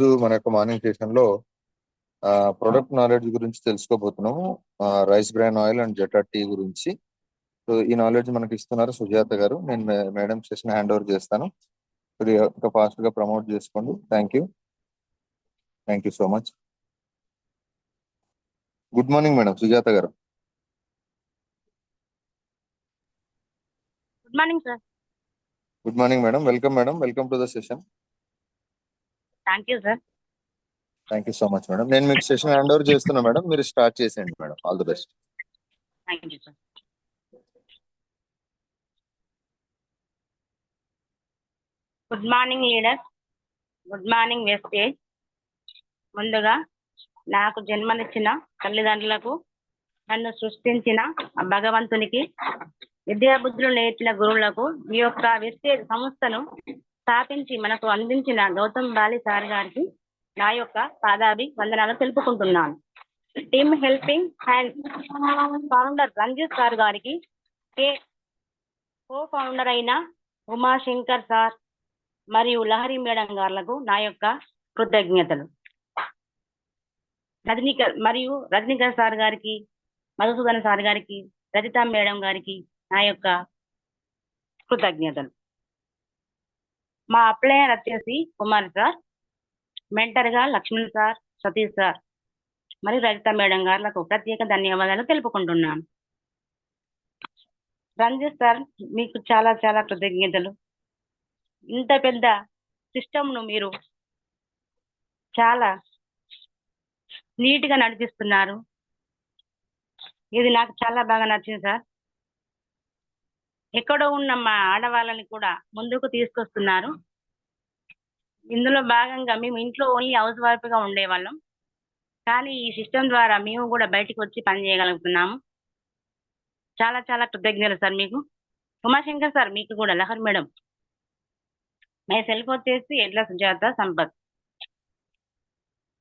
రోజు మన యొక్క మార్నింగ్ సెషన్లో ప్రొడక్ట్ నాలెడ్జ్ గురించి తెలుసుకోబోతున్నాము. రైస్ బ్రాన్ ఆయిల్ అండ్ జటా టీ గురించి. సో ఈ నాలెడ్జ్ మనకి ఇస్తున్నారు సుజాత గారు. నేను మేడం సెషన్ హ్యాండ్ ఓవర్ చేస్తాను ఇంకా ఫాస్ట్గా ప్రమోట్ చేసుకోండి. Thank you thank you so much good morning madam Sujatha garu. Good morning sir good morning madam welcome madam welcome to the session thank you sir thank you so much madam నేను మీకు session hand over చేస్తున్నా madam మీరు start చేసేయండి madam all the best thank you sir good morning leaders good morning Vestige ముందుగా నాకు జన్మనిచ్చిన తల్లిదండ్రులకు నన్ను సృష్టించిన భగవంతునికి విద్యాబుద్ధులు నేర్పిన గురువులకు ఈ యొక్క వెస్టేజ్ సంస్థను స్థాపించి మనకు అందించిన గౌతమ్ బాలి సార్ గారికి నా యొక్క పాదాభి వందనాలు తెలుపుకుంటున్నాను. Team helping hand founder Ranjith sir గారికి కే కో ఫౌండర్ అయిన ఉమాశంకర్ సార్ మరియు లహరి మేడం గారులకు నా యొక్క కృతజ్ఞతలు. రజనీకర్ మరియు రజనీకర్ సార్ గారికి మధుసూదన్ సార్ గారికి రజిత మేడం గారికి నా యొక్క కృతజ్ఞతలు. మా అప్లయర్ వచ్చేసి కుమార్ సార్ మెంటర్గా లక్ష్మణ్ సార్ సతీష్ సార్ మరి రజిత మేడం గారులకు ప్రత్యేక ధన్యవాదాలు తెలుపుకుంటున్నాను. రంజిత్ సార్ మీకు చాలా చాలా కృతజ్ఞతలు. ఇంత పెద్ద సిస్టమ్ను మీరు చాలా నీట్గా నడిపిస్తున్నారు. ఇది నాకు చాలా బాగా నచ్చింది సార్. ఎక్కడో ఉన్న మా ఆడవాళ్ళని కూడా ముందుకు తీసుకొస్తున్నారు. ఇందులో భాగంగా మేము ఇంట్లో ఓన్లీ హౌస్ వైఫ్గా ఉండేవాళ్ళం. కానీ ఈ సిస్టమ్ ద్వారా మేము కూడా బయటకు వచ్చి పని చేయగలుగుతున్నాము. చాలా చాలా కృతజ్ఞతలు సార్ మీకు. ఉమాశంకర్ సార్ మీకు కూడా లహర్ మేడం. మై సెల్ఫ్ వచ్చేసి ఎడ్ల సుజాత సంపత్.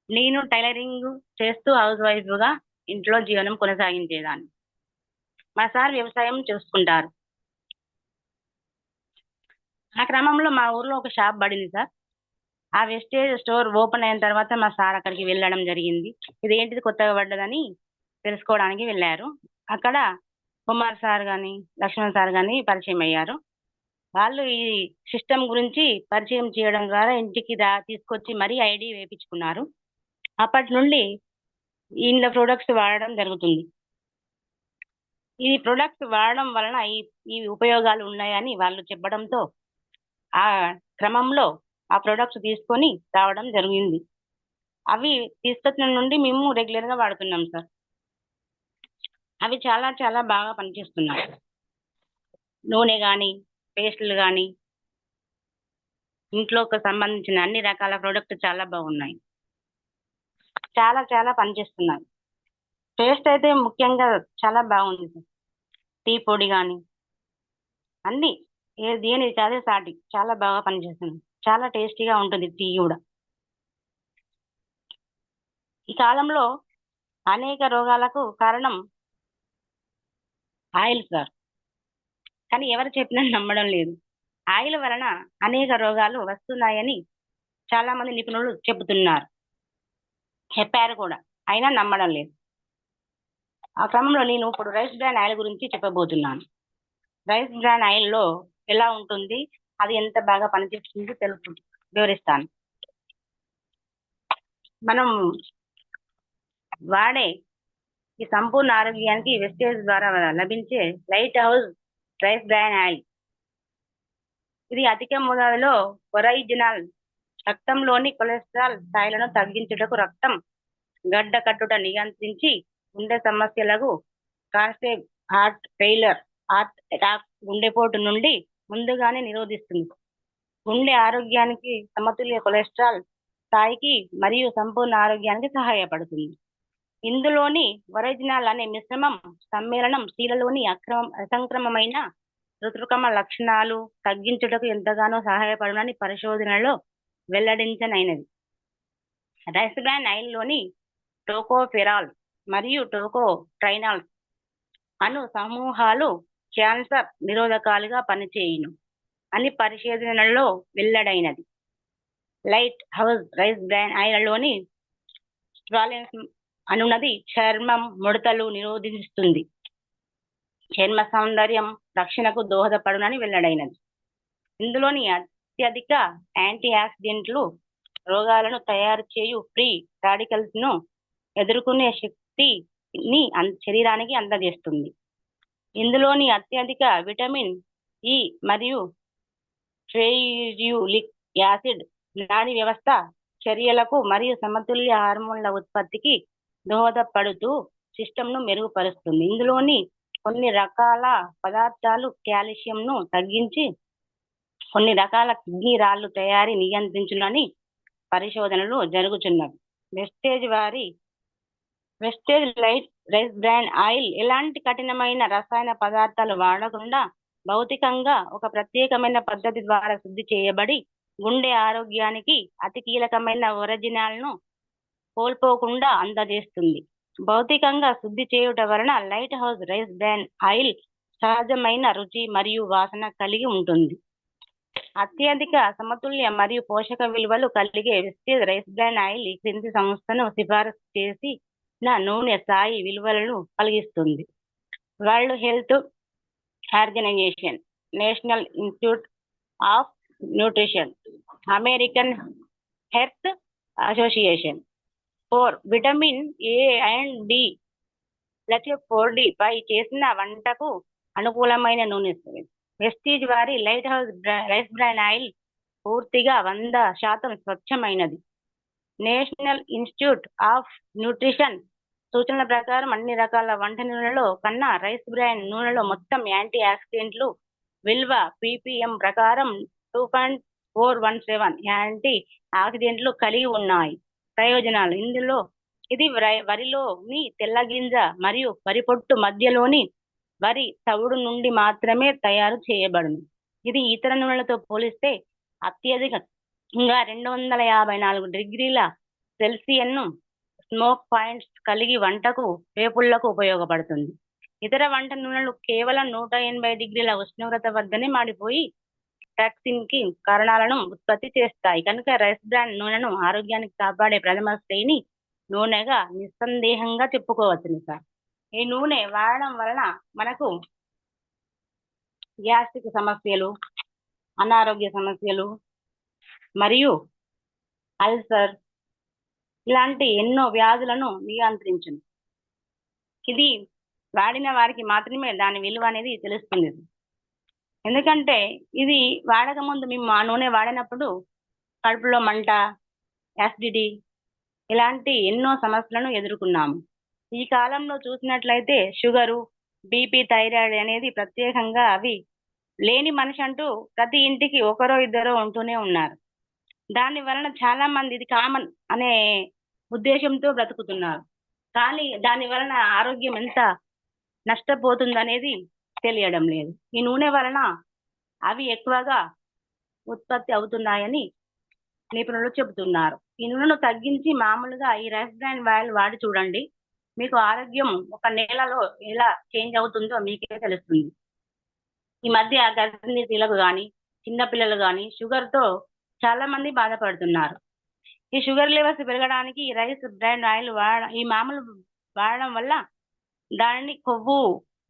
నేను టైలరింగ్ చేస్తూ హౌస్ వైఫ్గా ఇంట్లో జీవనం కొనసాగించేదాన్ని. మా సార్ వ్యవసాయం చూసుకుంటారు. ఆ క్రమంలో మా ఊర్లో ఒక షాప్ పడింది సార్. ఆ వెస్టేజ్ స్టోర్ ఓపెన్ అయిన తర్వాత మా సార్ అక్కడికి వెళ్ళడం జరిగింది. ఇది ఏంటిది కొత్తగా పడ్డదని తెలుసుకోవడానికి వెళ్ళారు. అక్కడ కుమార్ సార్ కానీ లక్ష్మణ్ సార్ కానీ పరిచయం అయ్యారు. వాళ్ళు ఈ సిస్టమ్ గురించి పరిచయం చేయడం ద్వారా ఇంటికి రా తీసుకొచ్చి మరీ ఐడి వేయించుకున్నారు అప్పటి నుండి ఇంట్లో ప్రొడక్ట్స్ వాడడం జరుగుతుంది. ఈ ప్రొడక్ట్స్ వాడడం వలన ఈ ఈ ఉపయోగాలు ఉన్నాయని వాళ్ళు చెప్పడంతో ఆ క్రమంలో ఆ ప్రొడక్ట్స్ తీసుకొని రావడం జరిగింది. అవి తీసుకొచ్చిన నుండి మేము రెగ్యులర్గా వాడుతున్నాం సార్. అవి చాలా చాలా బాగా పనిచేస్తున్నాయి. నూనె కానీ పేస్టులు కానీ ఇంట్లోకి సంబంధించిన అన్ని రకాల ప్రోడక్ట్ చాలా బాగున్నాయి. చాలా చాలా పనిచేస్తున్నాయి. టేస్ట్ అయితే ముఖ్యంగా చాలా బాగుంది సార్. టీ పొడి కానీ అన్నీ దేని అదే సాటి. చాలా బాగా పనిచేస్తుంది. చాలా టేస్టీగా ఉంటుంది టీ కూడా. ఈ కాలంలో అనేక రోగాలకు కారణం ఆయిల్ సార్. కానీ ఎవరు చెప్పినా నమ్మడం లేదు. ఆయిల్ వలన అనేక రోగాలు వస్తున్నాయని చాలా మంది నిపుణులు చెబుతున్నారు. చెప్పారు కూడా. అయినా నమ్మడం లేదు. ఆ క్రమంలో నేను ఇప్పుడు రైస్ బ్రాన్ ఆయిల్ గురించి చెప్పబోతున్నాను. రైస్ బ్రాన్ ఆయిల్లో ఎలా ఉంటుంది అది ఎంత బాగా పనిచేస్తుంది తెలుపు వివరిస్తాను. మనం వాడే ఈ సంపూర్ణ ఆరోగ్యానికి వెస్టేజ్ ద్వారా లభించే light house rice bran oil. ఇది అధిక మోతాదులో ఒరైజినల్ రక్తంలోని కొలెస్ట్రాల్ స్థాయిలను తగ్గించుటకు రక్తం గడ్డ కట్టుట నియంత్రించి గుండె సమస్యలకు కాస్టే హార్ట్ ఫెయిలర్ హార్ట్ అటాక్ గుండెపోటు నుండి ముందుగానే నిరోధిస్తుంది. గుండె ఆరోగ్యానికి సమతుల్య కొలెస్ట్రాల్ స్థాయికి మరియు సంపూర్ణ ఆరోగ్యానికి సహాయపడుతుంది. ఇందులోని ఒరిజినల్ అనే మిశ్రమం సమ్మేళనం స్త్రీలలోని అక్రమం అసంక్రమమైన ఋతుక్రమ లక్షణాలు తగ్గించుటకు ఎంతగానో సహాయపడునని పరిశోధనలో వెల్లడించనైనది. రైస్ బ్రాన్ ఆయిల్లోని టోకోఫెరాల్ మరియు టోకో ట్రైనాల్ అను సమూహాలు క్యాన్సర్ నిరోధకాలుగా పనిచేయును. అని పరిశోధనలో వెల్లడైనది. లైట్ హౌస్ రైస్ బ్రాండ్ ఆయిల్లోని స్ట్రాలిన్స్ అనున్నది చర్మం ముడతలు నిరోధిస్తుంది. చర్మ సౌందర్యం రక్షణకు దోహదపడునని వెల్లడైనది. ఇందులోని అత్యధిక యాంటీ ఆక్సిడెంట్లు రోగాలను తయారు చేయు ఫ్రీ రాడికల్స్ను ఎదుర్కొనే శక్తిని శరీరానికి అందజేస్తుంది. ఇందులోని అత్యధిక విటమిన్ ఇ మరియు ట్రేయులిక్ యాసిడ్ నాడీ వ్యవస్థ చర్యలకు మరియు సమతుల్య హార్మోన్ల ఉత్పత్తికి దోహదపడుతూ సిస్టమ్ను మెరుగుపరుస్తుంది. ఇందులోని కొన్ని రకాల పదార్థాలు కాల్షియంను తగ్గించి కొన్ని రకాల కిడ్నీ రాళ్ళు తయారీ నియంత్రించునని పరిశోధనలు జరుగుతున్నవి. వెస్టేజ్ వారి prestige light rice bran oil ఎలాంటి కఠినమైన రసాయన పదార్థాలు వాడకుండా భౌతికంగా ఒక ప్రత్యేకమైన పద్ధతి ద్వారా శుద్ధి చేయబడి గుండె ఆరోగ్యానికి అతి కీలకమైన ఒరిజినల్ను కోల్పోకుండా అందజేస్తుంది. భౌతికంగా శుద్ధి చేయుట వలన light house rice bran oil సహజమైన రుచి మరియు వాసన కలిగి ఉంటుంది. అత్యధిక సమతుల్య మరియు పోషక విలువలు కలిగే వెస్టేజ్ రైస్ బ్రాండ్ ఆయిల్ ఈ క్రింది సంస్థను సిఫారసు చేసి నా నూనె స్థాయి విలువలను కలిగిస్తుంది. World health organisation national institute of nutrition American health association. Four vitamin A and D plus four D పై చేసిన వంటకు అనుకూలమైన నూనె ప్రెస్టీజ్ వారి light house rice bran oil పూర్తిగా వంద శాతం స్వచ్ఛమైనది. నేషనల్ ఇన్స్టిట్యూట్ ఆఫ్ న్యూట్రిషన్ సూచనల ప్రకారం అన్ని రకాల వంట నూనెలో కన్నా రైస్ బ్రాండ్ నూనెలో మొత్తం యాంటీ ఆక్సిడెంట్లు విలువ పీపీఎం ప్రకారం two point four one seven anti ఆక్సిడెంట్లు కలిగి ఉన్నాయి. ప్రయోజనాలు ఇందులో ఇది వరి- వరిలోని తెల్ల గింజ మరియు వరి పొట్టు మధ్యలోని వరి తవుడు నుండి మాత్రమే తయారు చేయబడును. ఇది ఇతర నూనెలతో పోలిస్తే అత్యధికంగా రెండు వందల యాభై నాలుగు డిగ్రీల సెల్సియన్ను స్మోక్ పాయింట్స్ కలిగి వంటకు వేపుళ్ళకు ఉపయోగపడుతుంది. ఇతర వంట నూనెలు కేవలం నూట ఎనభై డిగ్రీల ఉష్ణోగ్రత వద్దనే మాడిపోయి టాక్సిన్కి కారణాలను ఉత్పత్తి చేస్తాయి. కనుక రైస్ బ్రాండ్ నూనెను ఆరోగ్యానికి కాపాడే ప్రథమ శ్రేణి నూనెగా నిస్సందేహంగా చెప్పుకోవచ్చును సార్. ఈ నూనె వాడడం వలన మనకు గ్యాస్ట్రిక్ సమస్యలు అనారోగ్య సమస్యలు మరియు అల్సర్ ఇలాంటి ఎన్నో వ్యాధులను నియంత్రించును. ఇది వాడిన వారికి మాత్రమే దాని విలువ అనేది తెలుస్తుంది ఎందుకంటే ఇది వాడక ముందు మేము ఆ నూనె వాడినప్పుడు కడుపులో మంట యాసిడిటీ ఇలాంటి ఎన్నో సమస్యలను ఎదుర్కొన్నాము. ఈ కాలంలో చూసినట్లయితే షుగరు బీపీ థైరాయిడ్ అనేది ప్రత్యేకంగా అవి లేని మనిషి అంటూ ప్రతి ఇంటికి ఒకరో ఇద్దరో ఉంటూనే ఉన్నారు. దాని వలన చాలా మంది ఇది కామన్ అనే ఉద్దేశంతో బ్రతుకుతున్నారు. కానీ దాని వలన ఆరోగ్యం ఎంత నష్టపోతుంది అనేది తెలియడం లేదు. ఈ నూనె వలన అవి ఎక్కువగా ఉత్పత్తి అవుతున్నాయని నిపుణులు చెబుతున్నారు. ఈ నూనెను తగ్గించి మామూలుగా ఈ రైస్ బ్రాండ్ ఆయిల్ వాడి చూడండి. మీకు ఆరోగ్యం ఒక నెలలో ఎలా చేంజ్ అవుతుందో మీకే తెలుస్తుంది. ఈ మధ్య గర్భిణీ స్త్రీలకు కానీ చిన్నపిల్లలు కానీ షుగర్తో చాలా మంది బాధపడుతున్నారు. ఈ షుగర్ లెవెల్స్ పెరగడానికి ఈ రైస్ బ్రాండ్ ఆయిల్ వాడ ఈ మామూలు వాడడం వల్ల దానిని కొవ్వు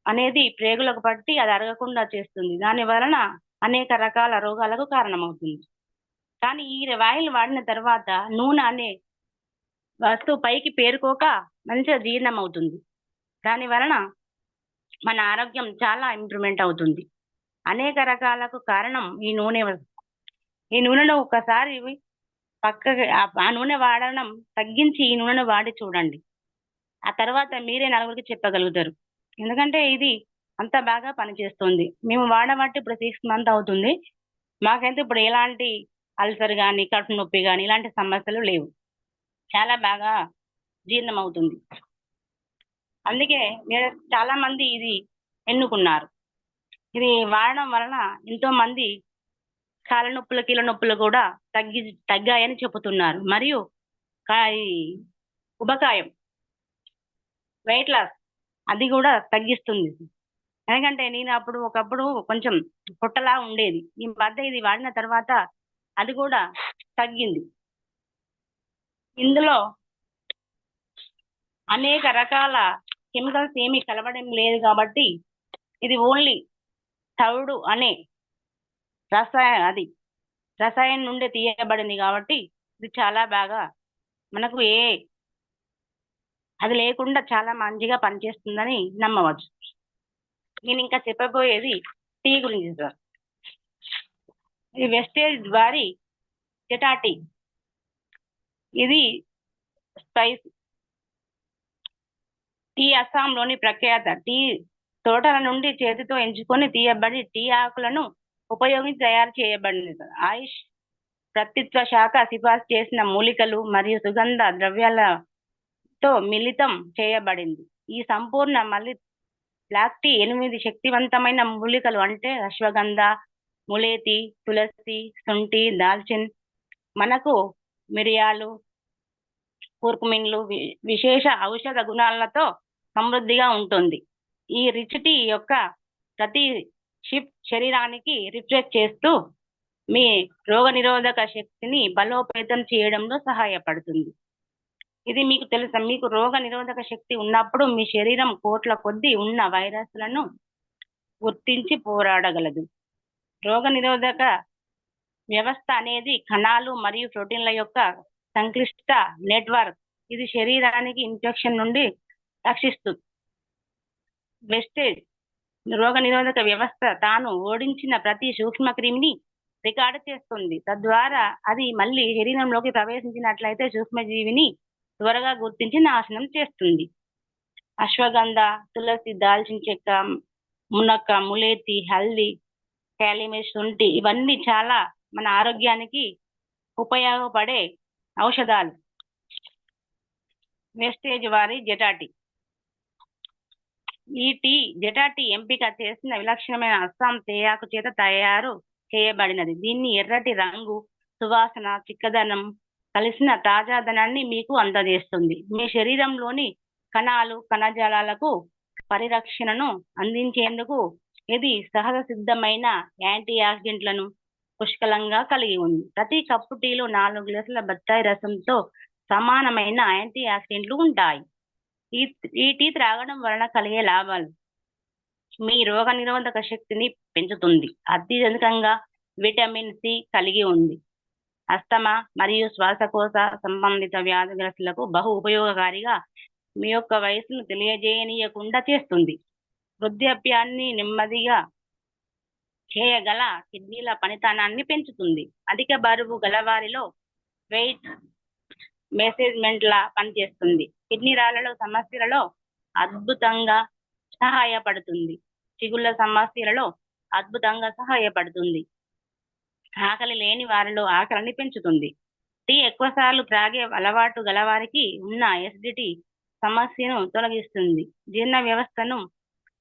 అనేది ప్రేగులకు పట్టి అది అరగకుండా చేస్తుంది. దాని వలన అనేక రకాల రోగాలకు కారణమవుతుంది. కానీ ఈ ఆయిల్ వాడిన తర్వాత నూనె అనే వస్తువు పైకి పేరుకోక మంచిగా జీర్ణం అవుతుంది దాని వలన మన ఆరోగ్యం చాలా ఇంప్రూవ్మెంట్ అవుతుంది. అనేక రకాలకు కారణం ఈ నూనె ఈ నూనెను ఒకసారి పక్కకి ఆ- ఆ నూనె వాడడం తగ్గించి ఈ నూనెను వాడి చూడండి. ఆ తర్వాత మీరే నలుగురికి చెప్పగలుగుతారు. ఎందుకంటే ఇది అంత బాగా పనిచేస్తుంది. మేము వాడబట్టి ఇప్పుడు సిక్స్ మంత్ అవుతుంది. మాకైతే ఇప్పుడు ఎలాంటి అల్సర్ కానీ కడుపు నొప్పి కానీ ఇలాంటి సమస్యలు లేవు. చాలా బాగా జీర్ణం అవుతుంది అందుకే మీరు చాలా మంది ఇది ఎన్నుకున్నారు. ఇది వాడడం వలన ఎంతో మంది కాళ్ళ నొప్పులు కీళ్ళ నొప్పులు కూడా తగ్గి తగ్గాయని చెబుతున్నారు. మరియు ఉబకాయం వెయిట్ లాస్ అది కూడా తగ్గిస్తుంది. ఎందుకంటే నేను అప్పుడు ఒకప్పుడు కొంచెం పుట్టలా ఉండేది. ఈ మధ్య ఇది వాడిన తర్వాత అది కూడా తగ్గింది. ఇందులో అనేక రకాల కెమికల్స్ ఏమీ కలవడం లేదు కాబట్టి ఇది ఓన్లీ తవుడు అనే రసాయన అది. రసాయనం నుండి తీయబడింది కాబట్టి ఇది చాలా బాగా మనకు ఏ అది లేకుండా చాలా మంచిగా పనిచేస్తుందని నమ్మవచ్చు. నేను ఇంకా చెప్పబోయేది టీ గురించి సార్ ఇది వెస్టేజ్ వారి జటా టీ. ఇది స్పైస్ టీ అస్సాంలోని ప్రఖ్యాత. టీ తోటల నుండి చేతితో ఎంచుకొని తీయబడి టీ ఆకులను ఉపయోగించి తయారు చేయబడింది ఆయుష్ ప్రత్యుత్వ శాఖ సిఫార్సు చేసిన మూలికలు మరియు సుగంధ ద్రవ్యాలతో మిళితం చేయబడింది. ఈ సంపూర్ణ మళ్ళీ బ్లాక్ టీ ఎనిమిది శక్తివంతమైన మూలికలు అంటే అశ్వగంధ ములేతి తులసి శుంఠి దాల్చిన్ మనకు మిరియాలు కూర్కుమిన్లు విశేష ఔషధ గుణాలతో సమృద్ధిగా ఉంటుంది. ఈ రిచ్ టీ యొక్క ప్రతి షిప్ శరీరానికి రిఫ్రెష్ చేస్తూ మీ రోగ నిరోధక శక్తిని బలోపేతం చేయడంలో సహాయపడుతుంది. ఇది మీకు తెలుసా? మీకు రోగ నిరోధక శక్తి ఉన్నప్పుడు మీ శరీరం కోట్ల కొద్దీ ఉన్న వైరస్లను గుర్తించి పోరాడగలదు. రోగ నిరోధక వ్యవస్థ అనేది కణాలు మరియు ప్రోటీన్ల యొక్క సంక్లిష్ట నెట్వర్క్. ఇది శరీరానికి ఇన్ఫెక్షన్ నుండి రక్షిస్తుంది వెస్టేజ్ రోగ నిరోధక వ్యవస్థ తాను ఓడించిన ప్రతి సూక్ష్మ క్రిమిని రికార్డు చేస్తుంది. తద్వారా అది మళ్ళీ శరీరంలోకి ప్రవేశించినట్లయితే సూక్ష్మజీవిని త్వరగా గుర్తించి నాశనం చేస్తుంది. అశ్వగంధ తులసి దాల్చిన చెక్క మునక్క ములేతి హల్దీ క్యాలిమేస్ శుంఠి ఇవన్నీ చాలా మన ఆరోగ్యానికి ఉపయోగపడే ఔషధాలు. వేస్టేజ్ వారి జటాటి. ఈ టీ జటాటి ఎంపిక చేసిన విలక్షణమైన అస్సాం తేయాకు చేత తయారు చేయబడినది. దీన్ని ఎర్రటి రంగు సువాసన చిక్కదనం కలిసిన తాజాదనాన్ని మీకు అందజేస్తుంది. మీ శరీరంలోని కణాలు కణజాలాలకు పరిరక్షణను అందించేందుకు ఇది సహజ సిద్ధమైన యాంటీ ఆక్సిడెంట్లను పుష్కలంగా కలిగి ఉంది. ప్రతి కప్పు టీలో నాలుగు గ్లాసుల బత్తాయి రసంతో సమానమైన యాంటీ ఆక్సిడెంట్లు ఉంటాయి. ఈ ఈ టీ త్రాగడం వలన కలిగే లాభాలు. మీ రోగ నిరోధక శక్తిని పెంచుతుంది. అత్యధికంగా విటమిన్ సి కలిగి ఉంది. అస్తమా మరియు శ్వాసకోశ సంబంధిత వ్యాధిగ్రస్తులకు బహు ఉపయోగకారిగా మీ యొక్క వయసును తెలియజేయనీయకుండా చేస్తుంది. వృద్ధాప్యాన్ని నెమ్మదిగా చేయగల కిడ్నీల పనితనాన్ని పెంచుతుంది. అధిక బరువు గలవారిలో వెయిట్ మెసేజ్మెంట్ లా పనిచేస్తుంది. కిడ్నీ రాళ్ళలో సమస్యలలో అద్భుతంగా సహాయపడుతుంది. చిగుళ్ళ సమస్యలలో అద్భుతంగా సహాయపడుతుంది. ఆకలి లేని వారిలో ఆకలిని పెంచుతుంది. టీ ఎక్కువసార్లు త్రాగే అలవాటు గలవారికి ఉన్న ఎసిడిటీ సమస్యను తొలగిస్తుంది. జీర్ణ వ్యవస్థను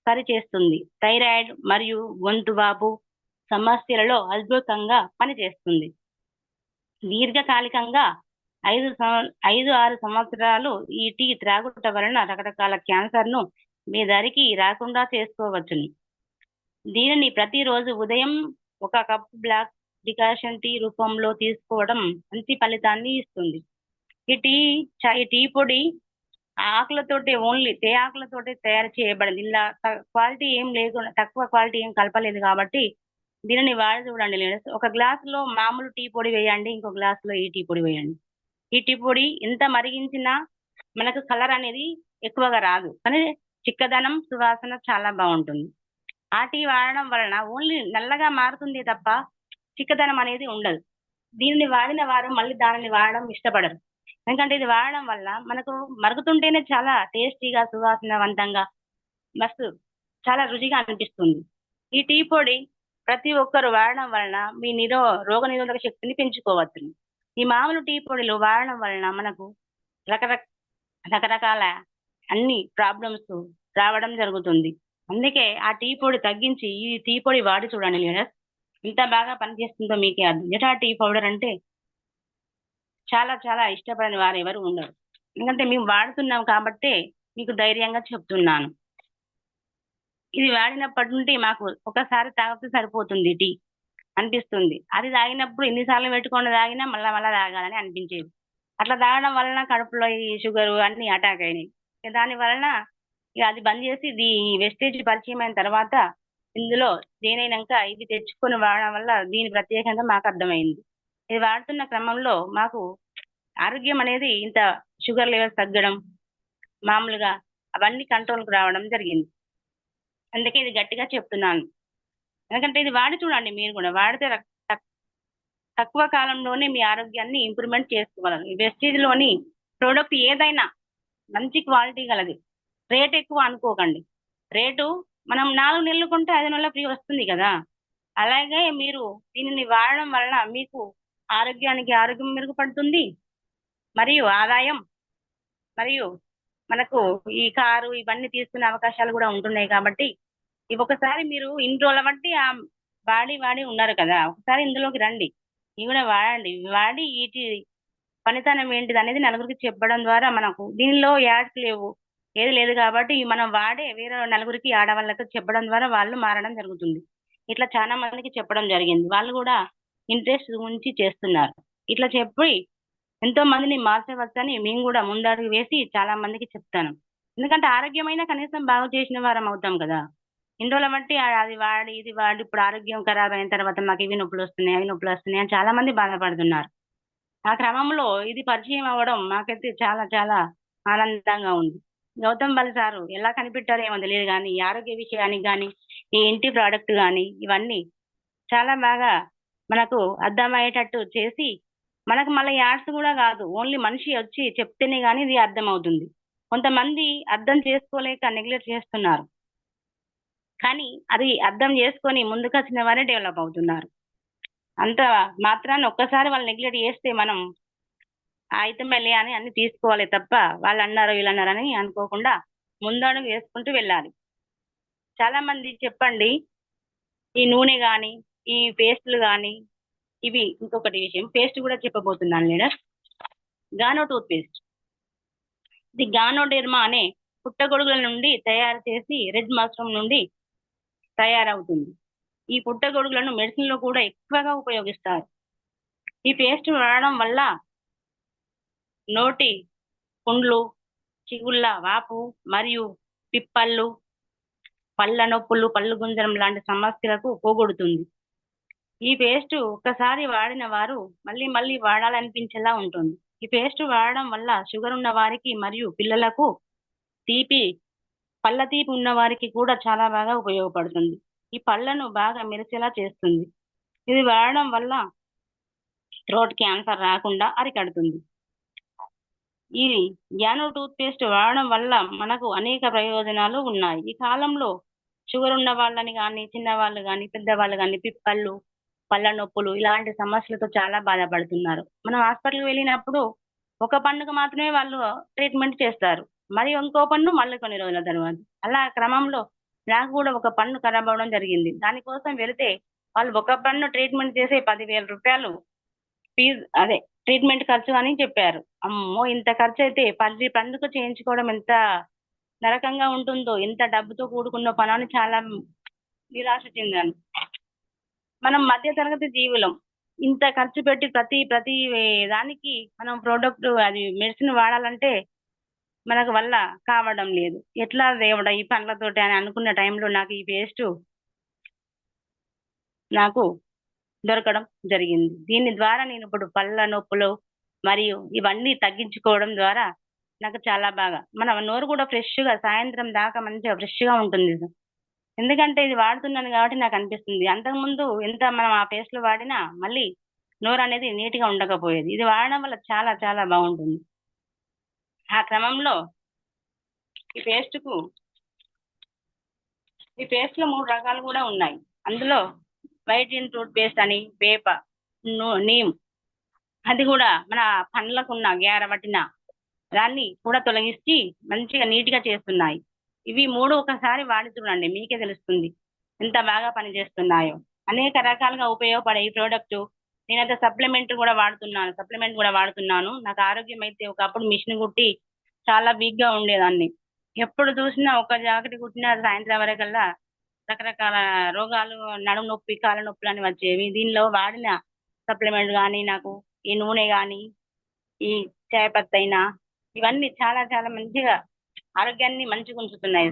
సరిచేస్తుంది. థైరాయిడ్ మరియు గొంతు వాపు సమస్యలలో అద్భుతంగా పనిచేస్తుంది. దీర్ఘకాలికంగా ఐదు ఐదు ఆరు సంవత్సరాలు ఈ టీ త్రాగుట వలన రకరకాల క్యాన్సర్ను మీ దరికి రాకుండా చేసుకోవచ్చును. దీనిని ప్రతిరోజు ఉదయం ఒక కప్ బ్లాక్ డికాషన్ టీ రూపంలో తీసుకోవడం మంచి ఫలితాన్ని ఇస్తుంది. ఈ టీ చ- ఈ టీ పొడి ఆకులతోటి ఓన్లీ తే ఆకులతోటి తయారు చేయబడింది. ఇలా క్వాలిటీ ఏం లేకుండా తక్కువ క్వాలిటీ ఏం కలపలేదు కాబట్టి దీనిని వాడి చూడండి ఒక గ్లాస్లో మామూలు టీ పొడి వేయండి ఇంకో గ్లాసులో ఈ టీ పొడి వేయండి. ఈ టీ పొడి ఎంత మరిగించినా మనకు కలర్ అనేది ఎక్కువగా రాదు. కానీ చిక్కదనం సువాసన చాలా బాగుంటుంది. ఆ టీ వాడడం వలన ఓన్లీ నల్లగా మారుతుంది తప్ప చిక్కదనం అనేది ఉండదు. దీనిని వాడిన వారు మళ్ళీ దానిని వాడడం ఇష్టపడరు. ఎందుకంటే ఇది వాడడం వల్ల మనకు మరుగుతుంటేనే చాలా టేస్టీగా సువాసనవంతంగా మస్తు చాలా రుచిగా అనిపిస్తుంది. ఈ టీ పొడి ప్రతి ఒక్కరు వాడడం వలన మీ నిరో రోగ నిరోధక శక్తిని పెంచుకోవచ్చు ఈ మామూలు టీ పొడిలు వాడడం వలన మనకు రకరక రకరకాల అన్ని ప్రాబ్లమ్స్ రావడం జరుగుతుంది. అందుకే ఆ టీ పొడి తగ్గించి ఈ టీ పొడి వాడి చూడండి లీడర్స్ ఎంత బాగా పనిచేస్తుందో మీకే అర్థం. జటా టీ పౌడర్ అంటే చాలా చాలా ఇష్టపడని వారు ఎవరు ఉండరు. ఎందుకంటే మేము వాడుతున్నాం కాబట్టి మీకు ధైర్యంగా చెప్తున్నాను. ఇది వాడినప్పటి నుండి మాకు ఒకసారి తాగితే సరిపోతుంది టీ. అనిపిస్తుంది. అది తాగినప్పుడు ఎన్నిసార్లు పెట్టుకొని తాగినా మళ్ళీ మళ్ళీ తాగాలని అనిపించేది. అట్లా తాగడం వలన కడుపులో ఈ షుగర్ అన్ని అటాక్ అయినాయి. దాని వలన ఇక అది బంద్ చేసి ఇది వెస్టేజ్ పరిచయం అయిన తర్వాత ఇందులో దేనైనాక ఇది తెచ్చుకొని వాడడం వల్ల దీని ప్రత్యేకంగా మాకు అర్థమైంది. ఇది వాడుతున్న క్రమంలో మాకు ఆరోగ్యం అనేది ఇంత షుగర్ లెవెల్స్ తగ్గడం మామూలుగా అవన్నీ కంట్రోల్కి రావడం జరిగింది. అందుకే ఇది గట్టిగా చెప్తున్నాను. ఎందుకంటే ఇది వాడి చూడండి మీరు కూడా వాడితే తక్కువ కాలంలోనే మీ ఆరోగ్యాన్ని ఇంప్రూవ్మెంట్ చేసుకోగలరు ఈ వెస్టేజ్లోని ప్రోడక్ట్ ఏదైనా మంచి క్వాలిటీ గలది. రేట్ ఎక్కువ అనుకోకండి. రేటు మనం నాలుగు నెలలు కొంటే ఐదు నెలల ఫ్రీ వస్తుంది కదా. అలాగే మీరు దీనిని వాడడం వలన మీకు ఆరోగ్యానికి ఆరోగ్యం మెరుగుపడుతుంది. మరియు ఆదాయం మరియు మనకు ఈ కారు ఇవన్నీ తీసుకునే అవకాశాలు కూడా ఉంటున్నాయి కాబట్టి ఇవి ఒకసారి మీరు ఇన్ని రోజుల బట్టి ఆ వాడి వాడి ఉన్నారు కదా ఒకసారి ఇందులోకి రండి. ఇవి కూడా వాడండి. వాడి వీటి పనితనం ఏంటిది అనేది నలుగురికి చెప్పడం ద్వారా మనకు దీనిలో యాడ్స్ లేవు ఏది లేదు కాబట్టి మనం వాడే వేరే నలుగురికి ఆడవాళ్ళకి చెప్పడం ద్వారా వాళ్ళు మారడం జరుగుతుంది. ఇట్లా చాలా మందికి చెప్పడం జరిగింది. వాళ్ళు కూడా ఇంట్రెస్ట్ ఉంచి చేస్తున్నారు. ఇట్లా చెప్పి ఎంతో మందిని మార్చవచ్చని మేము కూడా ముందడుగు వేసి చాలా మందికి చెప్తాను. ఎందుకంటే ఆరోగ్యమైన కనీసం బాగు చేసిన వారం అవుతాం కదా. ఇన్ని రోజుల బట్టి అది వాడి ఇది వాడి ఇప్పుడు ఆరోగ్యం ఖరాబ్ అయిన తర్వాత మాకు ఇవి నొప్పులు వస్తున్నాయి అవి నొప్పులు వస్తున్నాయి అని చాలా మంది బాధపడుతున్నారు. ఆ క్రమంలో ఇది పరిచయం అవ్వడం మాకైతే చాలా చాలా ఆనందంగా ఉంది. గౌతమ్ బల్ సారు ఎలా కనిపెట్టారో ఏమో తెలియదు కానీ ఈ ఆరోగ్య విషయానికి కానీ ఈ ఇంటి ప్రోడక్ట్ కానీ ఇవన్నీ చాలా బాగా మనకు అర్థమయ్యేటట్టు చేసి మనకు మళ్ళీ యాడ్స్ కూడా కాదు ఓన్లీ మనిషి వచ్చి చెప్తేనే కానీ ఇది అర్థం అవుతుంది కొంతమంది అర్థం చేసుకోలేక నెగ్లెక్ట్ చేస్తున్నారు. కానీ అది అర్థం చేసుకొని ముందుకొచ్చిన వారే డెవలప్ అవుతున్నారు. అంత మాత్రాన్ని ఒక్కసారి వాళ్ళు నెగ్లెక్ట్ చేస్తే మనం ఆయితమేలే అని అన్ని తీసుకోవాలి తప్ప వాళ్ళు అన్నారు వీళ్ళు అని అనుకోకుండా ముందడుగు వేసుకుంటూ వెళ్ళాలి. చాలా మంది చెప్పండి ఈ నూనె కానీ ఈ పేస్ట్లు కానీ ఇవి ఇంకొకటి విషయం పేస్ట్ కూడా చెప్పబోతున్నాను లీడర్ గానో టూత్ పేస్ట్. ఇది గానోడెర్మా అనే పుట్టగొడుగుల నుండి తయారు చేసి రెడ్ మష్రూమ్ నుండి తయారవుతుంది. ఈ పుట్టగొడుగులను మెడిసిన్లో కూడా ఎక్కువగా ఉపయోగిస్తారు. ఈ పేస్ట్ వాడడం వల్ల నోటి పుండ్లు చిగుళ్ళ వాపు మరియు పిప్పళ్ళు పళ్ళ నొప్పులు పళ్ళు గుంజరం లాంటి సమస్యలకు పోగొడుతుంది. ఈ పేస్ట్ ఒక్కసారి వాడిన వారు మళ్ళీ మళ్ళీ వాడాలనిపించేలా ఉంటుంది. ఈ పేస్ట్ వాడడం వల్ల షుగర్ ఉన్న వారికి మరియు పిల్లలకు తీపి పళ్ళ తీపి ఉన్న వారికి కూడా చాలా బాగా ఉపయోగపడుతుంది. ఈ పళ్ళను బాగా మెరిసేలా చేస్తుంది. ఇది వాడడం వల్ల థ్రోట్ క్యాన్సర్ రాకుండా అరికడుతుంది. ఈ యానో టూత్ పేస్ట్ వాడడం వల్ల మనకు అనేక ప్రయోజనాలు ఉన్నాయి. ఈ కాలంలో షుగర్ ఉన్న వాళ్ళని కానీ చిన్న వాళ్ళు కానీ పెద్దవాళ్ళు కానీ పిప్పళ్ళు పళ్ళ నొప్పులు ఇలాంటి సమస్యలతో చాలా బాధపడుతున్నారు. మనం హాస్పిటల్కి వెళ్ళినప్పుడు ఒక పండుగ మాత్రమే వాళ్ళు ట్రీట్మెంట్ చేస్తారు. మరి ఇంకో పన్ను మళ్ళీ కొన్ని రోజుల తర్వాత. అలా క్రమంలో నాకు కూడా ఒక పన్ను ఖరాబ్ అవ్వడం జరిగింది. దానికోసం వెళితే వాళ్ళు ఒక పన్ను ట్రీట్మెంట్ చేసే పదివేల రూపాయలు ఫీజు అదే ట్రీట్మెంట్ ఖర్చు అని చెప్పారు. అమ్మో! ఇంత ఖర్చు అయితే పది పన్నుకు చేయించుకోవడం ఎంత నరకంగా ఉంటుందో. ఇంత డబ్బుతో కూడుకున్న పనులు చాలా నిరాశ చెందాను. మనం మధ్య తరగతి జీవులం. ఇంత ఖర్చు పెట్టి ప్రతి ప్రతి దానికి మనం ప్రోడక్ట్ అది మెడిసిన్ వాడాలంటే మనకు వల్ల కావడం లేదు. ఎట్లా దేవుడా ఈ పనులతోటి అని అనుకున్న టైంలో నాకు ఈ పేస్ట్ నాకు దొరకడం జరిగింది. దీని ద్వారా నేను ఇప్పుడు పళ్ళ నొప్పులు మరియు ఇవన్నీ తగ్గించుకోవడం ద్వారా నాకు చాలా బాగా మన నోరు కూడా ఫ్రెష్గా సాయంత్రం దాకా మంచిగా ఫ్రెష్గా ఉంటుంది. ఎందుకంటే ఇది వాడుతున్నాను కాబట్టి నాకు అనిపిస్తుంది. అంతకుముందు ఎంత మనం ఆ పేస్ట్లు వాడినా మళ్ళీ నోరు అనేది నీట్గా ఉండకపోయేది. ఇది వాడడం వల్ల చాలా చాలా బాగుంటుంది. ఆ క్రమంలో ఈ పేస్ట్కు ఈ పేస్ట్లో మూడు రకాలు కూడా ఉన్నాయి. అందులో వైట్ ఇన్ టూత్ పేస్ట్ అని వేప నీమ్ అది కూడా మన పండ్లకు ఉన్న గ్యార పట్టిన దాన్ని కూడా తొలగించి మంచిగా నీట్గా చేస్తున్నాయి. ఇవి మూడు ఒకసారి వాడి చూడండి మీకే తెలుస్తుంది. ఎంత బాగా పనిచేస్తున్నాయో. అనేక రకాలుగా ఉపయోగపడే ఈ ప్రోడక్ట్ నేనైతే సప్లిమెంట్ కూడా వాడుతున్నాను సప్లిమెంట్ కూడా వాడుతున్నాను. నాకు ఆరోగ్యం అయితే ఒకప్పుడు మిషన్ కుట్టి చాలా వీక్గా ఉండేదాన్ని. ఎప్పుడు చూసినా ఒక జాకెట్ కుట్టినా సాయంత్రం వరకల్లా రకరకాల రోగాలు నడుము నొప్పి కాళ్ళ నొప్పులు అని వచ్చేవి. దీనిలో వాడిన సప్లిమెంట్ కానీ నాకు ఈ నూనె కానీ ఈ చాయ్ పత్తి అయినా ఇవన్నీ చాలా చాలా మంచిగా ఆరోగ్యాన్ని మంచిగా ఉంచుతున్నాయి.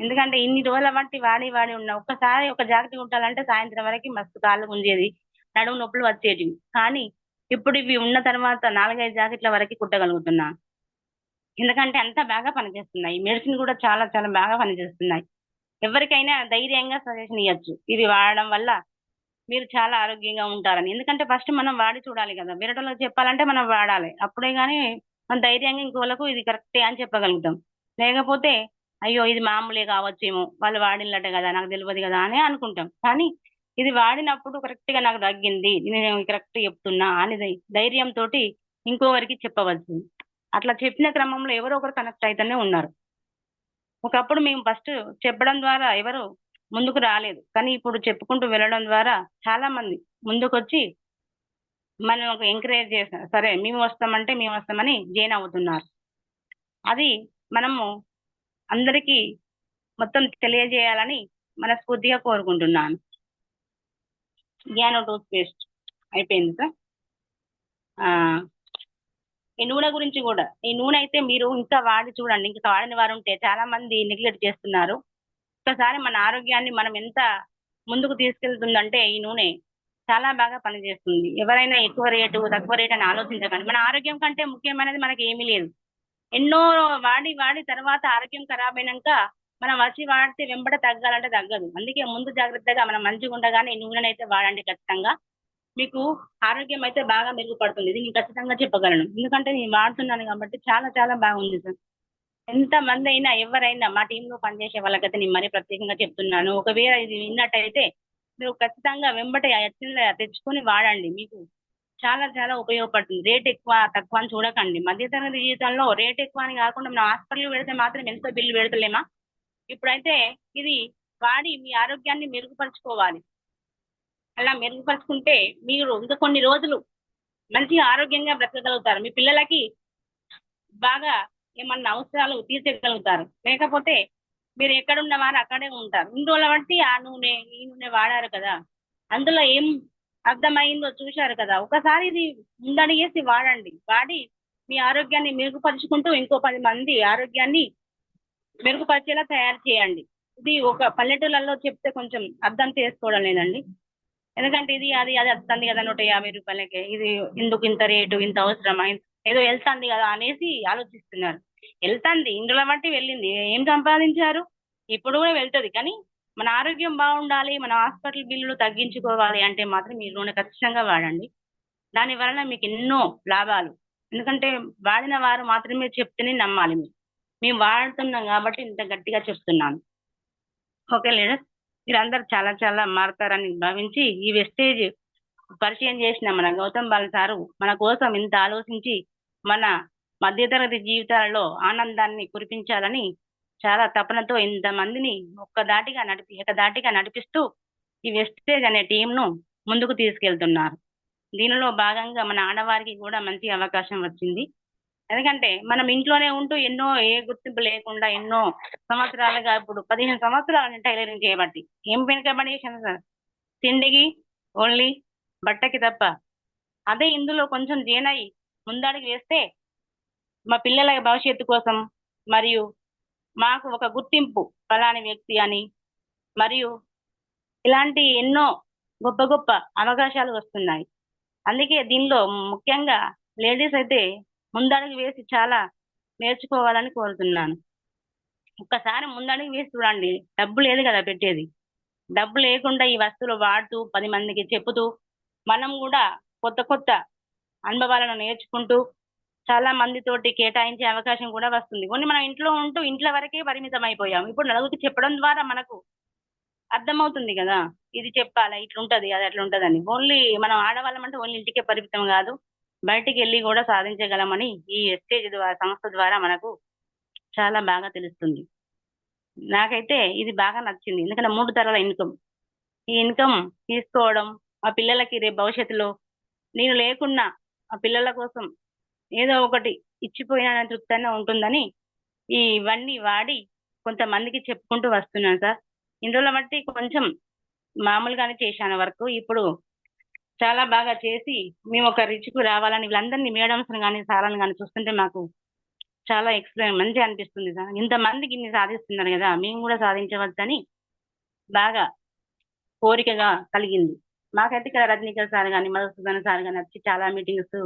ఎందుకంటే ఇన్ని రోజుల బట్టి వాడి వాడి ఉన్న ఒక్కసారి ఒక జాగ్రత్త ఉండాలంటే సాయంత్రం వరకు మస్తు కాళ్ళు గుంజేది. నడుము నొప్పులు వచ్చేటివి. కానీ ఇప్పుడు ఇవి ఉన్న తర్వాత నాలుగైదు జాకెట్ల వరకు కుట్టగలుగుతున్నా. ఎందుకంటే అంత బాగా పనిచేస్తున్నాయి. మెడిసిన్ కూడా చాలా చాలా బాగా పనిచేస్తున్నాయి. ఎవరికైనా ధైర్యంగా సజెషన్ ఇవ్వచ్చు ఇవి వాడడం వల్ల మీరు చాలా ఆరోగ్యంగా ఉంటారని. ఎందుకంటే ఫస్ట్ మనం వాడి చూడాలి కదా. వేరేటోళ్ళకి చెప్పాలంటే మనం వాడాలి. అప్పుడే కానీ మనం ధైర్యంగా ఇంకోళ్ళకు ఇది కరెక్టే అని చెప్పగలుగుతాం. లేకపోతే అయ్యో ఇది మామూలే కావచ్చేమో. వాళ్ళు వాడినట్టే కదా నాకు తెలియదు కదా అని అనుకుంటాం. కానీ ఇది వాడినప్పుడు కరెక్ట్గా నాకు తగ్గింది. నేను కరెక్ట్ చెప్తున్నా అని ధైర్యంతో ఇంకొకరికి చెప్పవచ్చు అట్లా చెప్పిన క్రమంలో ఎవరో ఒకరు కనెక్ట్ అయితేనే ఉన్నారు. ఒకప్పుడు మేము ఫస్ట్ చెప్పడం ద్వారా ఎవరు ముందుకు రాలేదు. కానీ ఇప్పుడు చెప్పుకుంటూ వెళ్ళడం ద్వారా చాలా మంది ముందుకొచ్చి మనం ఒక ఎంకరేజ్ చేస్తాం సరే మేము వస్తామంటే మేము వస్తామని జాయిన్ అవుతున్నారు. అది మనము అందరికీ మొత్తం తెలియజేయాలని మనస్ఫూర్తిగా కోరుకుంటున్నాను. జ్ఞాన టూత్ పేస్ట్ అయిపోయింది సార్. ఆ, ఈ నూనె గురించి కూడా. ఈ నూనె అయితే మీరు ఇంకా వాడి చూడండి. ఇంకా వాడని వారు ఉంటే చాలా మంది నెగ్లెక్ట్ చేస్తున్నారు. ఒకసారి మన ఆరోగ్యాన్ని మనం ఎంత ముందుకు తీసుకెళ్తుందంటే ఈ నూనె చాలా బాగా పనిచేస్తుంది. ఎవరైనా ఎక్కువ రేటు తక్కువ రేటు అని ఆలోచించకండి. మన ఆరోగ్యం కంటే ముఖ్యమైనది మనకి ఏమీ లేదు. ఎన్నో వాడి వాడి తర్వాత ఆరోగ్యం ఖరాబ్ అయినాక మనం వచ్చి వాడితే వెంబడ తగ్గాలంటే తగ్గదు. అందుకే ముందు జాగ్రత్తగా మనం మంచిగా ఉండగానే ఈ నూనెను అయితే వాడండి ఖచ్చితంగా. మీకు ఆరోగ్యం అయితే బాగా మెరుగుపడుతుంది. ఇది నేను ఖచ్చితంగా చెప్పగలను. ఎందుకంటే నేను వాడుతున్నాను కాబట్టి చాలా చాలా బాగుంది సార్. ఎంత మంది అయినా ఎవరైనా మా టీంలో పనిచేసే వాళ్ళకైతే నేను మరీ ప్రత్యేకంగా చెప్తున్నాను. ఒకవేళ ఇది విన్నట్టయితే మీరు ఖచ్చితంగా వెంబట ఎత్తున తెచ్చుకొని వాడండి. మీకు చాలా చాలా ఉపయోగపడుతుంది. రేట్ ఎక్కువ తక్కువ అని చూడకండి. మధ్యతరగతి జీవితంలో రేట్ ఎక్కువ అని కాకుండా మనం హాస్పిటల్ పెడితే మాత్రం ఎంత బిల్లు పెడతలేమా? ఇప్పుడైతే ఇది వాడి మీ ఆరోగ్యాన్ని మెరుగుపరుచుకోవాలి. అలా మెరుగుపరుచుకుంటే మీరు ఇంకా కొన్ని రోజులు మంచిగా ఆరోగ్యంగా బ్రతకగలుగుతారు. మీ పిల్లలకి బాగా ఏమన్నా అవసరాలు తీర్చగలుగుతారు. లేకపోతే మీరు ఎక్కడున్న వారు అక్కడే ఉంటారు. ఇందులో వంటి బట్టి ఆ నూనె ఈ నూనె వాడారు కదా. అందులో ఏం అర్థమైందో చూశారు కదా. ఒకసారి ఇది ముందడిగేసి వాడండి. వాడి మీ ఆరోగ్యాన్ని మెరుగుపరుచుకుంటూ ఇంకో పది మంది ఆరోగ్యాన్ని మెరుగుపరిచేలా తయారు చేయండి. ఇది ఒక పల్లెటూళ్ళల్లో చెప్తే కొంచెం అర్థం చేసుకోవడం లేదండి. ఎందుకంటే ఇది అది అది వస్తుంది కదా నూట యాభై రూపాయలకి. ఇది ఎందుకు ఇంత రేటు ఇంత అవసరమా ఏదో వెళ్తుంది కదా అనేసి ఆలోచిస్తున్నారు. వెళ్తుంది ఇందులో బట్టి వెళ్ళింది. ఏం సంపాదించారు? ఇప్పుడు కూడా వెళ్తుంది. కానీ మన ఆరోగ్యం బాగుండాలి మన హాస్పిటల్ బిల్లులు తగ్గించుకోవాలి అంటే మాత్రం మీ నూనె ఖచ్చితంగా వాడండి. దాని వలన మీకు ఎన్నో లాభాలు. ఎందుకంటే వాడిన వారు మాత్రమే చెప్తేనే నమ్మాలి మీరు. మేము వాడుతున్నాం కాబట్టి ఇంత గట్టిగా చెప్తున్నాను. ఓకే లీడర్ మీరందరూ చాలా చాలా మారుతారని భావించి ఈ వెస్టేజ్ పరిచయం చేసిన మన గౌతమ్ బాల సారు మన కోసం ఇంత ఆలోచించి మన మధ్యతరగతి జీవితాలలో ఆనందాన్ని కురిపించాలని చాలా తపనతో ఇంతమందిని ఒక్కదాటిగా నడిపి ఏకదాటిగా నడిపిస్తూ ఈ వెస్టేజ్ అనే టీంను ముందుకు తీసుకెళ్తున్నారు. దీనిలో భాగంగా మన ఆడవారికి కూడా మంచి అవకాశం వచ్చింది. ఎందుకంటే మనం ఇంట్లోనే ఉంటూ ఎన్నో ఏ గుర్తింపు లేకుండా ఎన్నో సంవత్సరాలుగా ఇప్పుడు పదిహేను సంవత్సరాలు టైలరింగ్ చేయబట్టి ఏం వెనుకబడి సార్? తిండికి ఓన్లీ బట్టకి తప్ప. అదే ఇందులో కొంచెం జేనై ముందడుగు వేస్తే మా పిల్లల భవిష్యత్తు కోసం మరియు మాకు ఒక గుర్తింపు ఫలాని వ్యక్తి అని మరియు ఇలాంటి ఎన్నో గొప్ప గొప్ప అవకాశాలు వస్తున్నాయి. అందుకే దీనిలో ముఖ్యంగా లేడీస్ అయితే ముందడుగు వేసి చాలా నేర్చుకోవాలని కోరుతున్నాను. ఒక్కసారి ముందడుగు వేసి చూడండి డబ్బు లేదు కదా పెట్టేది. డబ్బు లేకుండా ఈ వస్తువులు వాడుతూ పది మందికి చెప్పుతూ మనం కూడా కొత్త కొత్త అనుభవాలను నేర్చుకుంటూ చాలా మందితోటి కేటాయించే అవకాశం కూడా వస్తుంది. కొన్ని మనం ఇంట్లో ఉంటూ ఇంట్లో వరకే పరిమితం అయిపోయాం ఇప్పుడు నలుగురికి చెప్పడం ద్వారా మనకు అర్థమవుతుంది కదా. ఇది చెప్పాలా ఇట్లుంటది అది అట్లా ఉంటదని ఓన్లీ మనం ఆడవాళ్ళం అంటే ఓన్లీ ఇంటికే పరిమితం కాదు. బయటికి వెళ్ళి కూడా సాధించగలమని ఈ ఎస్టేజ్ ద్వారా సంస్థ ద్వారా మనకు చాలా బాగా తెలుస్తుంది. నాకైతే ఇది బాగా నచ్చింది. ఎందుకంటే మూడు తరాల ఇన్కమ్. ఈ ఇన్కమ్ తీసుకోవడం ఆ పిల్లలకి రేపు భవిష్యత్తులో నేను లేకున్నా ఆ పిల్లల కోసం ఏదో ఒకటి ఇచ్చిపోయిన తృప్తి ఉంటుందని ఈ ఇవన్నీ వాడి కొంతమందికి చెప్పుకుంటూ వస్తున్నాను సార్. ఇందులో బట్టి కొంచెం మామూలుగానే చేశాను వర్క్. ఇప్పుడు చాలా బాగా చేసి మేము ఒక రిచ్కు రావాలని వీళ్ళందరినీ మేడమ్స్ కానీ సార్లను కానీ చూస్తుంటే మాకు చాలా ఎక్స్ప్లెయిన్ మంచిగా అనిపిస్తుంది సార్ ఇంతమందికి ఇన్ని సాధిస్తున్నారు కదా మేము కూడా సాధించవచ్చని బాగా కోరికగా కలిగింది. మాకైతే ఇక్కడ రజనీకర్ సార్ కానీ మధుసూదన్ సార్ కానీ వచ్చి చాలా మీటింగ్స్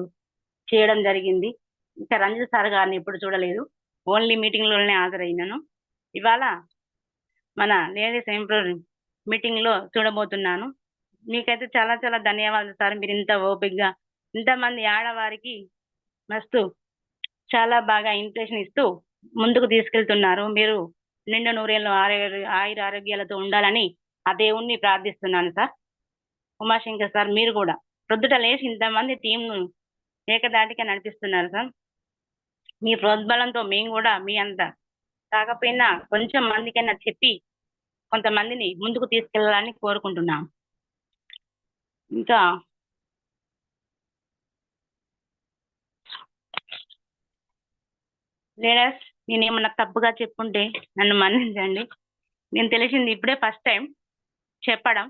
చేయడం జరిగింది. ఇంకా రంజిత్ సార్ గారిని ఎప్పుడు చూడలేదు. ఓన్లీ మీటింగ్లోనే హాజరైనాను. ఇవాళ మన లేడీస్ ఎంప్రూవ్ మీటింగ్లో చూడబోతున్నాను. మీకైతే చాలా చాలా ధన్యవాదాలు సార్. మీరు ఇంత ఓపిక్గా ఇంతమంది ఆడవారికి మస్తు చాలా బాగా ఇంప్రెషన్ ఇస్తూ ముందుకు తీసుకెళ్తున్నారు. మీరు నిండు నూరేళ్ళు ఆరు ఆయుర ఆరోగ్యాలతో ఉండాలని ఆ దేవుణ్ణి ప్రార్థిస్తున్నాను సార్. ఉమాశంకర్ సార్ మీరు కూడా. ప్రొద్దుట లేచి ఇంతమంది టీంను ఏకదాటిగా నడిపిస్తున్నారు సార్. మీ ప్రోద్బలంతో మేము కూడా మీ అంత కాకపోయినా కొంచెం మందికైనా చెప్పి కొంతమందిని ముందుకు తీసుకెళ్ళాలని కోరుకుంటున్నాం. ఇంకా లీడర్స్ నేనేమన్నా తప్పుగా చెప్పుంటే నన్ను మన్నించండి. నేను తెలిసింది ఇప్పుడే ఫస్ట్ టైం చెప్పడం.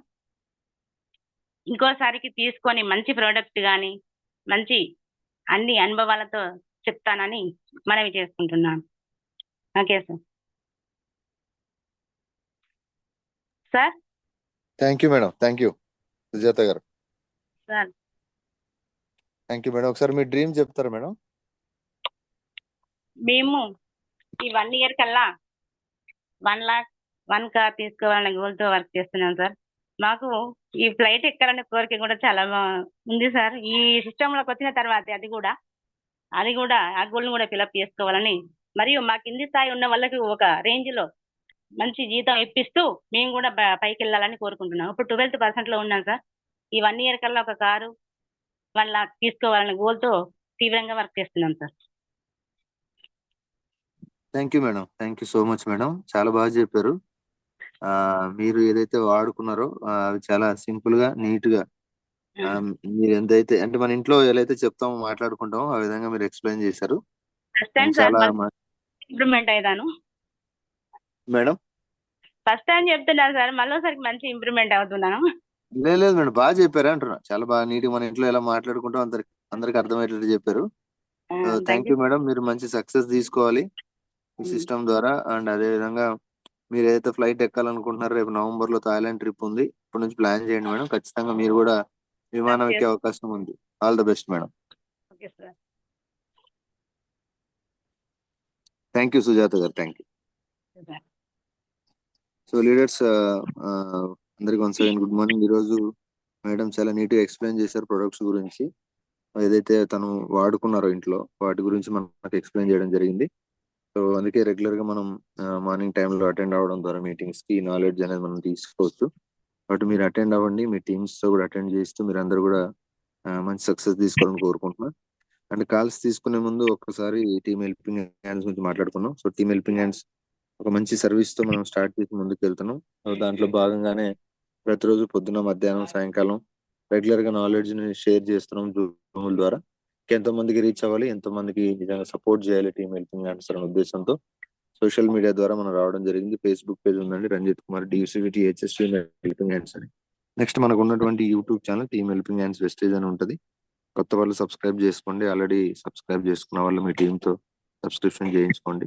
ఇంకోసారికి తీసుకొని మంచి ప్రోడక్ట్ కానీ మంచి అన్ని అనుభవాలతో చెప్తానని మనవి చేసుకుంటున్నాను. Okay sir sir thank you madam thank you Sujatha garu. Sir. Thank you madam. ఒకసారి మీ డ్రీమ్ చెప్తారా మేడం? మేము ఈ వన్ ఇయర్ కల్లా వన్ లాక్ వన్ కార్ తీసుకోవాలనే గోల్తో వర్క్ చేస్తున్నాం సార్. మాకు ఈ ఫ్లైట్ ఎక్కాలనే కోరిక కూడా చాలా ఉంది సార్. ఈ సిస్టంలోకి వచ్చిన తర్వాత అది కూడా అది కూడా ఆ గోల్ని కూడా ఫిలప్ చేసుకోవాలని. మరియు మా కింది స్థాయి ఉన్న వాళ్ళకి ఒక రేంజ్లో మంచి జీతం ఇప్పిస్తూ మేము కూడా పైకి వెళ్ళాలని కోరుకుంటున్నాం. ఇప్పుడు ట్వెల్త్ పర్సెంట్లో ఉన్నాం సార్. ఈ వన్ ఇయర్ కల్లా ఒక కారు వన్ లాక్ తీసుకోవాలనే గోల్తో తీవ్రంగా వర్క్ చేస్తున్నాం sir. Thank you madam thank you so much madam చాలా బాగా చెప్పారు. మీరు ఏదైతే వాడుకున్నారో అవి చాలా సింపుల్గా నీట్గా మీరు ఎంతైతే అంటే మన ఇంట్లో ఎలా చెప్తామో మాట్లాడుకుంటామో ఆ విధంగా మీరు ఎక్స్ప్లెయిన్ చేశారు. చాలా ఇంప్రూవ్మెంట్ అయ్యాను. మేడం ఫస్ట్ టైం చెప్తున్నాను సార్ మళ్ళీసారికి మంచి ఇంప్రూవ్మెంట్ అవుతున్నాను. లేదు లేదు మేడం బాగా చెప్పారు అంటున్నా. చాలా బాగా నీట్ మన ఇంట్లో ఎలా మాట్లాడుకుంటాం అందరికి అందరికి అర్థమయ్యేటట్టు చెప్పారు. Thank you madam. మీరు మంచి సక్సెస్ తీసుకోవాలి ఈ. సిస్టమ్ ద్వారా. అండ్ అదే విధంగా మీరు ఏదైతే ఫ్లైట్ ఎక్కాలనుకుంటున్నారో రేపు నవంబర్లో థాయిలాండ్ ట్రిప్ ఉంది. ఇప్పటి నుంచి ప్లాన్ చేయండి మేడం. ఖచ్చితంగా మీరు కూడా విమానం. ఎక్కే అవకాశం ఉంది. All the best madam. Thank you Sujatha garu. Thank you so leaders అందరికి వన్స్ అగైన్ గుడ్ మార్నింగ్ ఈరోజు మేడం చాలా నీట్గా ఎక్స్ప్లెయిన్ చేశారు ప్రొడక్ట్స్ గురించి. ఏదైతే తను వాడుకున్నారో ఇంట్లో వాటి గురించి మనకు ఎక్స్ప్లెయిన్ చేయడం జరిగింది. సో అందుకే రెగ్యులర్గా మనం మార్నింగ్ టైంలో అటెండ్ అవ్వడం ద్వారా మీటింగ్స్కి నాలెడ్జ్ అనేది మనం తీసుకోవచ్చు. కాబట్టి మీరు అటెండ్ అవ్వండి మీ టీమ్స్తో కూడా అటెండ్ చేస్తూ మీరు అందరూ కూడా మంచి సక్సెస్ తీసుకోవాలని కోరుకుంటున్నాను అండ్ కాల్స్ తీసుకునే ముందు ఒక్కసారి టీమ్ హెల్పింగ్ హ్యాండ్స్ గురించి మాట్లాడుకున్నాం సో టీమ్ హెల్పింగ్ హ్యాండ్స్ ఒక మంచి సర్వీస్తో మనం స్టార్ట్ చేసి ముందుకు వెళ్తున్నాం దాంట్లో భాగంగానే ప్రతిరోజు పొద్దున మధ్యాహ్నం సాయంకాలం రెగ్యులర్గా నాలెడ్జ్ని షేర్ చేస్తున్నాం జూమ్ ద్వారా. ఎంతో మందికి రీచ్ అవ్వాలి ఎంతో మందికి నిజంగా సపోర్ట్ చేయాలి టీం హెల్పింగ్ హ్యాండ్స్ అనే ఉద్దేశంతో సోషల్ మీడియా ద్వారా మనం రావడం జరిగింది. ఫేస్బుక్ పేజ్ ఉందండి Ranjith Kumar DCVT HS helping hands అని నెక్స్ట్ మనకు ఉన్నటువంటి YouTube channel team helping hands wastage అని ఉంటుంది. కొత్త వాళ్ళు సబ్స్క్రైబ్ చేసుకోండి. ఆల్రెడీ సబ్స్క్రైబ్ చేసుకున్న వాళ్ళు మీ టీమ్తో సబ్స్క్రిప్షన్ చేయించుకోండి.